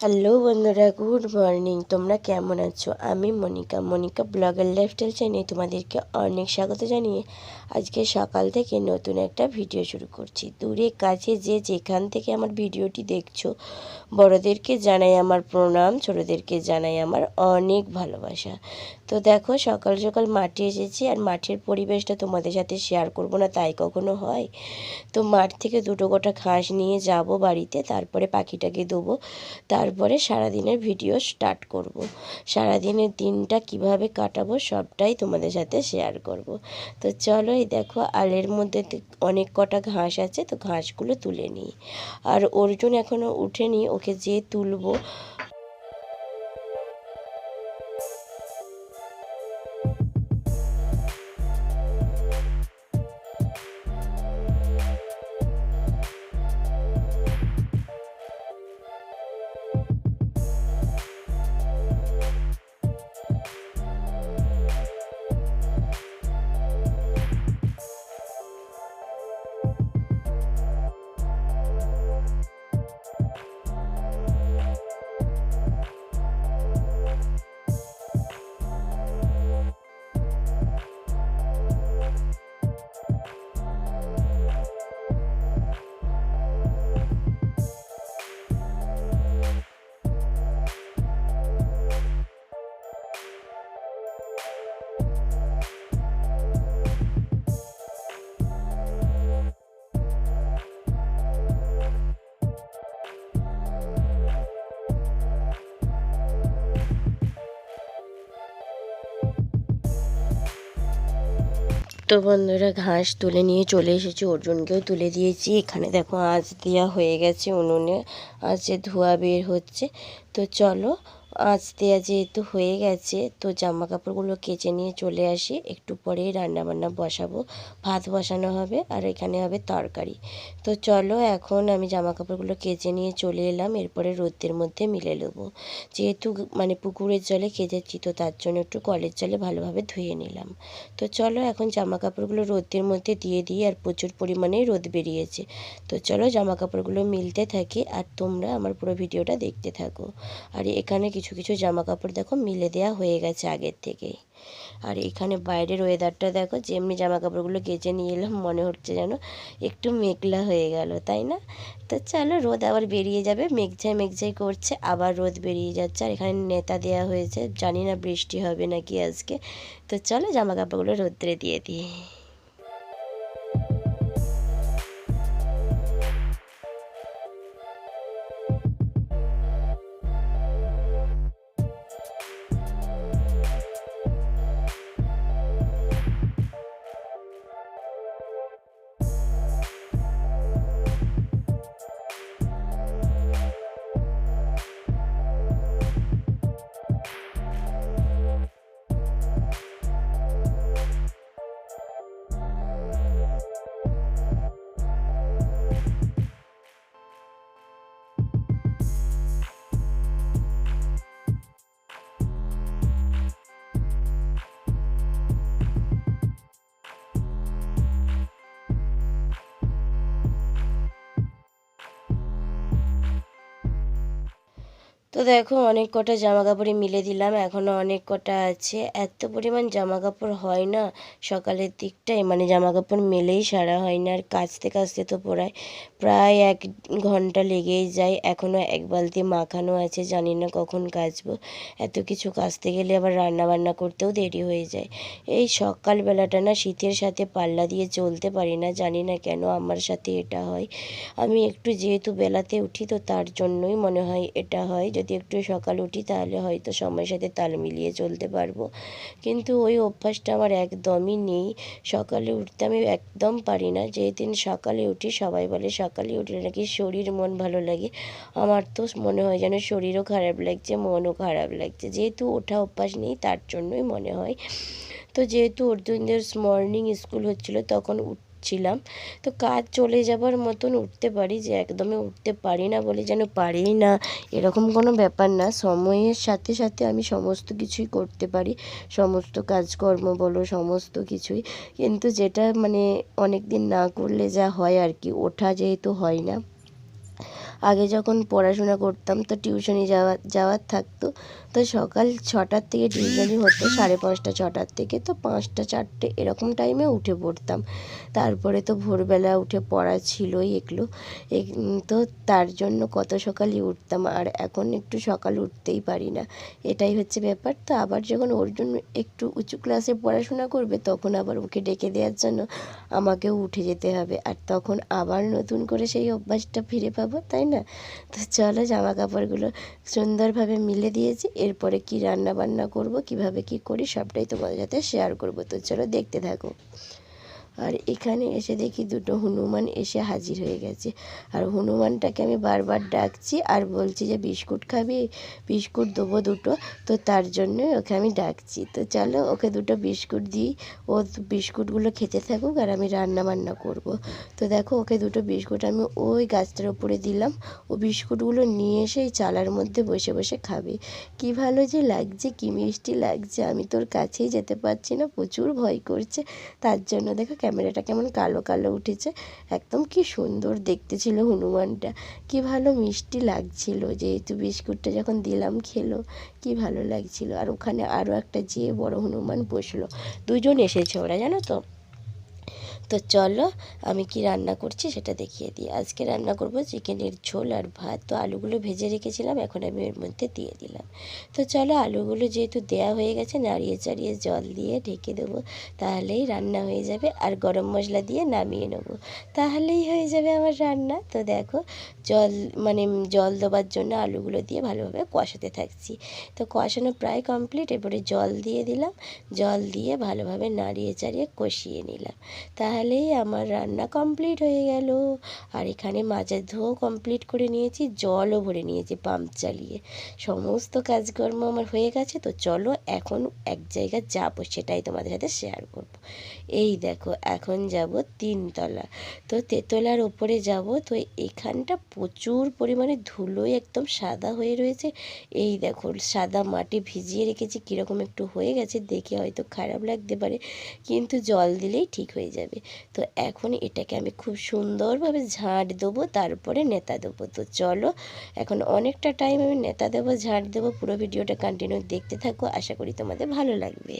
Hello বন্ধুরা, good morning. তোমরা কেমন আছো? আমি মনিকা। মনিকা ব্লগের লাইফস্টাইল চ্যানেলে তোমাদেরকে অনেক স্বাগত জানিয়ে আজকে সকাল থেকে নতুন একটা ভিডিও শুরু করছি। দূরে কাছে যে যেখান থেকে আমার ভিডিওটি দেখছ, বড়োদেরকে জানাই আমার প্রণাম, ছোটোদেরকে জানাই আমার অনেক ভালোবাসা। তো দেখো, সকাল সকাল মাঠে এসেছি আর মাঠের পরিবেশটা তোমাদের সাথে শেয়ার করব না, তাই কখনো হয়? তো মাঠ থেকে দুটো গোটা ঘাস নিয়ে যাব বাড়িতে, তারপরে পাখিটাকে দেবো। তারপরে সারাদিনের ভিডিও স্টার্ট করব। সারাদিনের দিনটা কীভাবে কাটাবো সবটাই তোমাদের সাথে শেয়ার করব। তো চলো এই দেখো, আলের মধ্যে অনেক কটা ঘাস আছে, তো ঘাসগুলো তুলে নিই আর অর্জুন এখনও উঠেনি, ওকে যে তুলবো তো বন্ধুরা ঘাস তুলে নিয়ে চলে এসেছি, অর্জুনকেও তুলে দিয়েছি। এখানে দেখো আঁচ দেওয়া হয়ে গেছে উনুনে, আঁচে ধোয়া বের হচ্ছে। তো চলো আঁচ দেওয়া যেহেতু হয়ে গেছে, তো জামা কাপড়গুলো কেচে নিয়ে চলে আসি। একটু পরেই রান্নাবান্না বসাবো। ভাত বসানো হবে আর এখানে হবে তরকারি। তো চলো এখন আমি জামা কাপড়গুলো কেচে নিয়ে চলে এলাম। এরপরে রোদ্রের মধ্যে মিলে নেব। যেহেতু মানে পুকুরের জলে কেচেছি, তো তার জন্য একটু কলের জলে ভালোভাবে ধুয়ে নিলাম। তো চলো এখন জামা কাপড়গুলো রোদ্রের মধ্যে দিয়ে দিই আর প্রচুর পরিমাণে রোদ বেরিয়েছে। তো চলো জামা কাপড়গুলো মিলতে থাকে আর তোমরা আমার পুরো ভিডিওটা দেখতে থাকো। আর এখানে কিছু কিছু জামা কাপড় দেখো মিলে দেওয়া হয়ে গেছে আগের থেকেই। আর এখানে বাইরের ওয়েদারটা দেখো, যেমনি জামা কাপড়গুলো কেচে নিয়ে এলাম, মনে হচ্ছে যেন একটু মেঘলা হয়ে গেল, তাই না? তো চলো, রোদ আবার বেরিয়ে যাবে মেঘঝাই মেঘঝাই করছে, আবার রোদ বেরিয়ে যাচ্ছে, আর এখানে নেতা দেওয়া হয়েছে, জানি না বৃষ্টি হবে নাকি আজকে। তো চলো জামা কাপড়গুলো রোদ্রে দিয়ে দিই। তো দেখো, অনেক কটা জামা কাপড়ই মিলে দিলাম। এখনও অনেক কটা আছে। এত পরিমাণ জামা কাপড় হয় না। সকালের দিকটায় মানে জামা কাপড় মেলেই সারা হয় না। আর কাচতে কাচতে তো পড়ায় প্রায় এক ঘণ্টা লেগেই যায়। এখনও এক বালতি মাখানো আছে, জানি না কখন কাচবো। এত কিছু কাচতে গেলে আবার রান্না বান্না করতেও দেরি হয়ে যায়। এই সকালবেলাটা না, শীতের সাথে পাল্লা দিয়ে চলতে পারি না। জানি না কেন আমার সাথে এটা হয়। আমি একটু যেহেতু বেলাতে উঠি, তো তার জন্যই মনে হয় এটা হয়। যদি একটু সকাল উঠি, তাহলে হয়তো সময়ের সাথে তাল মিলিয়ে চলতে পারব। কিন্তু ওই অভ্যাসটা আমার একদমই নেই। সকালে উঠতে আমি একদম পারি না। যেদিন সকালে উঠি, সবাই বলে সকালে উঠলে নাকি শরীর মন ভালো লাগে। আমার তো মনে হয় যেন শরীরও খারাপ লাগছে, মনও খারাপ লাগছে। যেহেতু ওঠা অভ্যাস নেই, তার জন্যই মনে হয়। তো যেহেতু অর্জুনদের মর্নিং স্কুল হচ্ছিল, তখন উঠছিলাম তো কাজ চলে যাবার মতন উঠতে পারি যে একদমই উঠতে পারি না বলে যেন পারিই না। এরকম কোনো ব্যাপার না। সময়ের সাথে সাথে আমি সমস্ত কিছুই করতে পারি। সমস্ত কাজকর্ম বলো, সমস্ত কিছুই। কিন্তু যেটা মানে অনেক দিন না করলে যা হয় আর কি, ওঠা যেহেতু হয় না। আগে যখন পড়াশোনা করতাম, তো টিউশনি যাওয়া, যাওয়ার থাকতো। তো সকাল ছটার থেকে টিউশনি হতো, সাড়ে পাঁচটা, ছটার থেকে। তো পাঁচটা, চারটে এরকম টাইমে উঠে পড়তাম। তারপরে তো ভোরবেলা উঠে পড়া ছিলই এগুলো। এগ- তো তার জন্য কত সকালই উঠতাম। আর এখন একটু সকাল উঠতেই পারি না। এটাই হচ্ছে ব্যাপার। তো আবার যখন ওর জন্য একটু উঁচু ক্লাসে পড়াশোনা করবে, তখন আবার ওকে ডেকে দেওয়ার জন্য আমাকেও উঠে যেতে হবে। আর তখন আবার নতুন করে সেই অভ্যাসটা ফিরে পাবো, তাই না? তো চলো জামা কাপড়গুলো সুন্দরভাবে মিলে দিয়েছি। এরপরে কি রান্না বান্না করব, কীভাবে কি করি, সবটাই তোমাদের সাথে শেয়ার করব। তো চলো দেখতে থাকো। আর এখানে এসে দেখি দুটো হনুমান এসে হাজির হয়ে গেছে। আর হনুমানটাকে আমি বারবার ডাকছি আর বলছি যে, বিস্কুট খাবি? বিস্কুট দেবো দুটো। তো তার জন্যই ওকে আমি ডাকছি। তো চলো ওকে দুটো বিস্কুট দিই। ও বিস্কুটগুলো খেতে থাকুক আর আমি রান্না বান্না করব। তো দেখো ওকে দুটো বিস্কুট আমি ওই গাছটার উপরে দিলাম। ও বিস্কুটগুলো নিয়ে এসে চালার মধ্যে বসে বসে খাবে। কি ভালো যে লাগছে, কি মিষ্টি লাগছে। আমি তোর কাছেই যেতে পারছি না, প্রচুর ভয় করছে। তার জন্য দেখো ক্যামেরাটা কেমন কালো কালো উঠেছে। একদম কি সুন্দর দেখতে ছিল হনুমানটা। কি ভালো মিষ্টি লাগছিল যেহেতু বিস্কুটটা যখন দিলাম খেলো, কি ভালো লাগছিল। আর ওখানে আরও একটা যে বড় হনুমান বসল। দুজন এসেছে ওরা, জানো তো? তো চলো, আমি কি রান্না করছি সেটা দেখিয়ে দিই। আজকে রান্না করব চিকেনের ঝোল আর ভাত। তো আলুগুলো ভেজে রেখেছিলাম, এখন আমি এর মধ্যে দিয়ে দিলাম। তো চলো, আলুগুলো যেহেতু দেয়া হয়ে গেছে, নাড়িয়ে চাড়িয়ে জল দিয়ে ঢেকে দেবো। তাহলেই রান্না হয়ে যাবে আর গরম মশলা দিয়ে নামিয়ে নেব। তাহলেই হয়ে যাবে আমার রান্না। তো দেখো, জল মানে জল দেওয়ার জন্য আলুগুলো দিয়ে ভালোভাবে কষাতে থাকছি। তো কষানো প্রায় কমপ্লিট এরপরে জল দিয়ে দিলাম। জল দিয়ে ভালোভাবে নাড়িয়ে চাড়িয়ে কষিয়ে নিলাম। তাহলেই আমার রান্না কমপ্লিট হয়ে গেল। আর এখানে মাছের ধোও কমপ্লিট করে নিয়েছি, জলও ভরে নিয়েছি পাম্প চালিয়ে। সমস্ত কাজকর্ম আমার হয়ে গেছে, তো চলো এখন এক জায়গায় যাব, সেটাই তোমাদের সাথে শেয়ার করব। এই দেখো, এখন যাব তিনতলা। তো তেতলার ওপরে যাব, তো এখানটা প্রচুর পরিমাণে ধুলোয় একদম সাদা হয়ে রয়েছে। এই দেখো, সাদা মাটি ভিজিয়ে রেখেছি, কীরকম একটু হয়ে গেছে, দেখে হয়তো খারাপ লাগতে পারে, কিন্তু জল দিলেই ঠিক হয়ে যাবে। তো এখন এটাকে আমি খুব সুন্দরভাবে ঝাঁট দেবো, তারপরে নেতা দেবো। তো চলো, এখন অনেকটা টাইম আমি নেতা দেবো, ঝাঁট দেবো, পুরো ভিডিওটা কন্টিনিউ দেখতে থাকো, আশা করি তোমাদের ভালো লাগবে।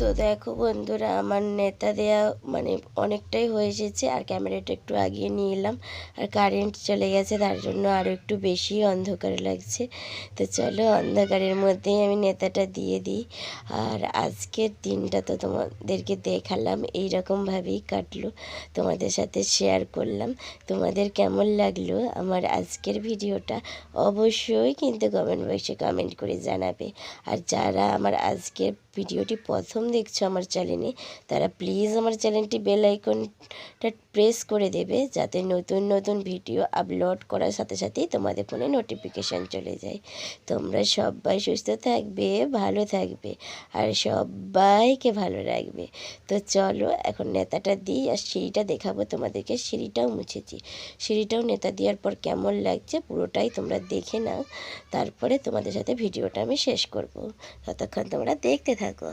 তো দেখো বন্ধুরা, আমার নেতা দেয়া মানে অনেকটাই হয়ে এসেছে, আর ক্যামেরাটা একটু আগিয়ে নিয়ে এলাম, আর কারেন্ট চলে গেছে, তার জন্য আরও একটু বেশি অন্ধকার লাগছে। তো চলো, অন্ধকারের মধ্যেই আমি নেতাটা দিয়ে দিই, আর আজকের দিনটা তো তোমাদেরকে দেখালাম এই এইরকমভাবেই কাটলো, তোমাদের সাথে শেয়ার করলাম। তোমাদের কেমন লাগল আমার আজকের ভিডিওটা, অবশ্যই কিন্তু কমেন্ট বক্সে কমেন্ট করে জানাবে। আর যারা আমার আজকের ভিডিওটি প্রথম দেখছ আমার চ্যানেলে তারা প্লিজ আমার চ্যানেলটি বেল আইকনটা প্রেস করে দেবে, যাতে নতুন নতুন ভিডিও আপলোড করার সাথে সাথেই তোমাদের ফোনে নোটিফিকেশান চলে যায়। তোমরা সবাই সুস্থ থাকবে, ভালো থাকবে, আর সবাইকে ভালো রাখবে। তো চলো এখন নেতাটা দিই, আর সিঁড়িটা দেখাবো তোমাদেরকে, সিঁড়িটাও মুছেছি। সিঁড়িটাও নেতা দেওয়ার পর কেমন লাগছে পুরোটাই তোমরা দেখে নাও, তারপরে তোমাদের সাথে ভিডিওটা আমি শেষ করব। ততক্ষণ তোমরা দেখতে থাকো।